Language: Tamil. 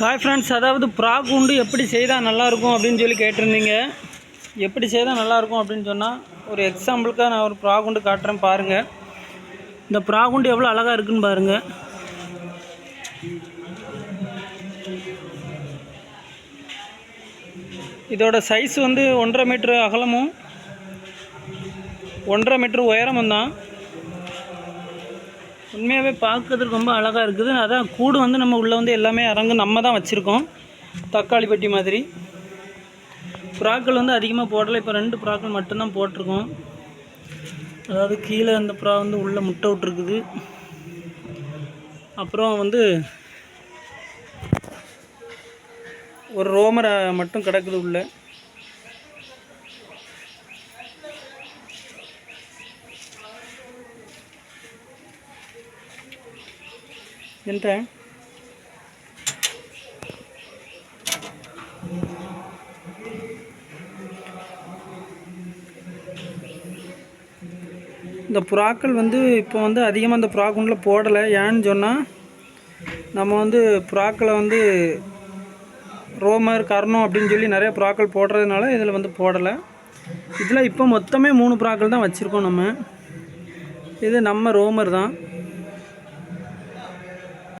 ஹாய் ஃப்ரெண்ட்ஸ் அதாவது ப்ராக் உண்டு எப்படி செய்தால் நல்லாயிருக்கும் அப்படின்னு சொல்லி கேட்டிருந்தீங்க. எப்படி செய்தால் நல்லாயிருக்கும் அப்படின்னு சொன்னால் ஒரு எக்ஸாம்பிளுக்காக நான் ஒரு ப்ராக் உண்டு காட்டுறேன் பாருங்கள் இந்த ப்ராக் உண்டு எவ்வளோ அழகாக இருக்குன்னு பாருங்கள் இதோட சைஸ் வந்து ஒன்றரை மீட்ரு அகலமும் ஒன்றரை மீட்ரு உயரமும் தான். உண்மையாகவே பார்க்கறதுக்கு ரொம்ப அழகாக இருக்குது. அதான் கூடு வந்து நம்ம உள்ளே வந்து எல்லாமே அரங்கு நம்ம தான் வச்சுருக்கோம். தக்காளி பெட்டி மாதிரி. புறாக்கள் வந்து அதிகமாக போடலை. இப்போ ரெண்டு புறாக்கள் மட்டும்தான் போட்டிருக்கோம். அதாவது கீழே அந்த புறா வந்து உள்ளே முட்டை விட்ருக்குது அப்புறம் வந்து ஒரு ரோமரை மட்டும் கிடக்குது உள்ளே. ఎంత இந்த புறாக்கள் வந்து இப்போ வந்து அதிகமாக இந்த புறாக்குண்டில் போடலை. ஏன்னு சொன்னால் நம்ம வந்து புறாக்களை வந்து ரோமர் கர்ணம் அப்படின்னு சொல்லி நிறைய புறாக்கள் போடுறதுனால இதில் வந்து போடலை. இதில் இப்போ மொத்தமே மூணு புறாக்கள் தான் வச்சுருக்கோம் நம்ம. இது நம்ம ரோமர் தான்.